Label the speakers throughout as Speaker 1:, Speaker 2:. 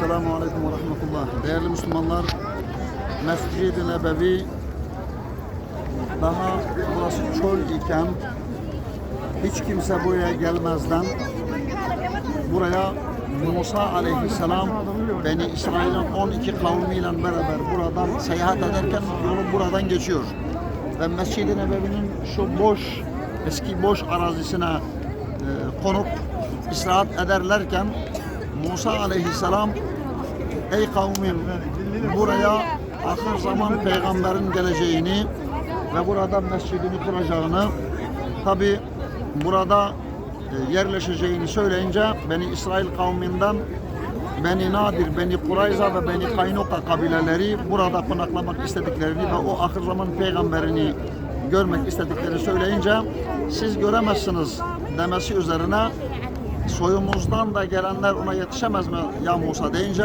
Speaker 1: Selamun Aleyküm ve Rahmetullah. Değerli Müslümanlar, Mescid-i Nebevi daha burası çöl iken hiç kimse buraya gelmezden buraya Musa aleyhisselam Beni İsrail'in 12 kavmiyle beraber buradan seyahat ederken yolu buradan geçiyor. Ve Mescid-i Nebevi'nin şu boş, eski boş arazisine e, konup istirahat ederlerken Musa aleyhisselam Ey kavmim buraya ahir zaman peygamberin geleceğini ve burada mescidini kuracağını tabi burada e, yerleşeceğini söyleyince Beni İsrail kavminden Beni Nadir, Beni Kurayza ve Beni Kaynuka kabileleri burada konaklamak istediklerini ve o ahir zaman peygamberini görmek istediklerini söyleyince siz göremezsiniz demesi üzerine soyumuzdan da gelenler ona yetişemez mi ya Musa deyince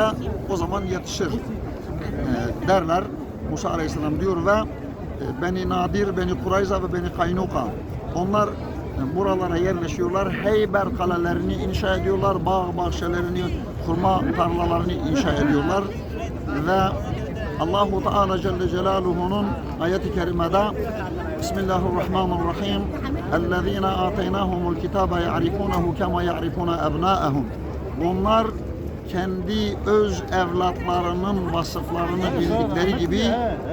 Speaker 1: o zaman yetişir e, derler. Musa Aleyhisselam diyor ve e, Beni Nadir, Beni Kurayza ve Beni Kaynuka onlar e, buralara yerleşiyorlar. Heyber kalelerini inşa ediyorlar. Bağ bahçelerini, kurma tarlalarını inşa ediyorlar. Ve Allahu Teala Celle Celaluhu'nun ayeti kerimede Bismillahirrahmanirrahim اَلَّذ۪ينَ آتَيْنَاهُمُ الْكِتَابَ يَعْرِفُونَهُ كَمَا يَعْرِفُونَ أَبْنَاءَهُمْ Onlar kendi öz evlatlarının vasıflarını bildikleri gibi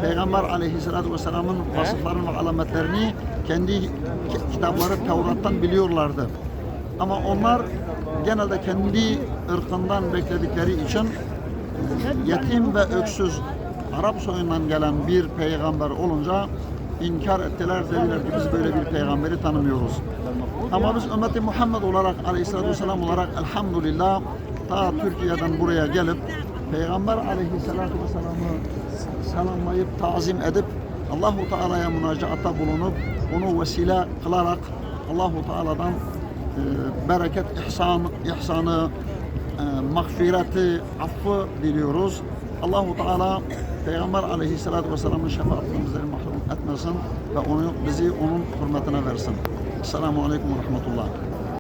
Speaker 1: Peygamber aleyhissalatü vesselamın vasıflarını ve alametlerini kendi ki- kitapları Tevrat'tan biliyorlardı. Ama onlar genelde kendi ırkından bekledikleri için yetim ve öksüz Arap soyundan gelen bir peygamber olunca inkar ettiler dediler ki biz böyle bir peygamberi tanımıyoruz. Ama biz ümmeti Muhammed olarak aleyhissalatü vesselam olarak elhamdülillah ta Türkiye'den buraya gelip Peygamber aleyhissalatü vesselam'ı selamlayıp tazim edip Allahu Teala'ya münacaatta bulunup onu vesile kılarak Allahu Teala'dan e, bereket, ihsan, ihsanı, e, mağfireti, affı diliyoruz. Allahu Teala Peygamber Aleyhisselatü Vesselam'ın şefaatinden bizleri mahrum etmesin ve onu bizi onun hürmetine versin. Esselamu Aleyküm ve Rahmetullah.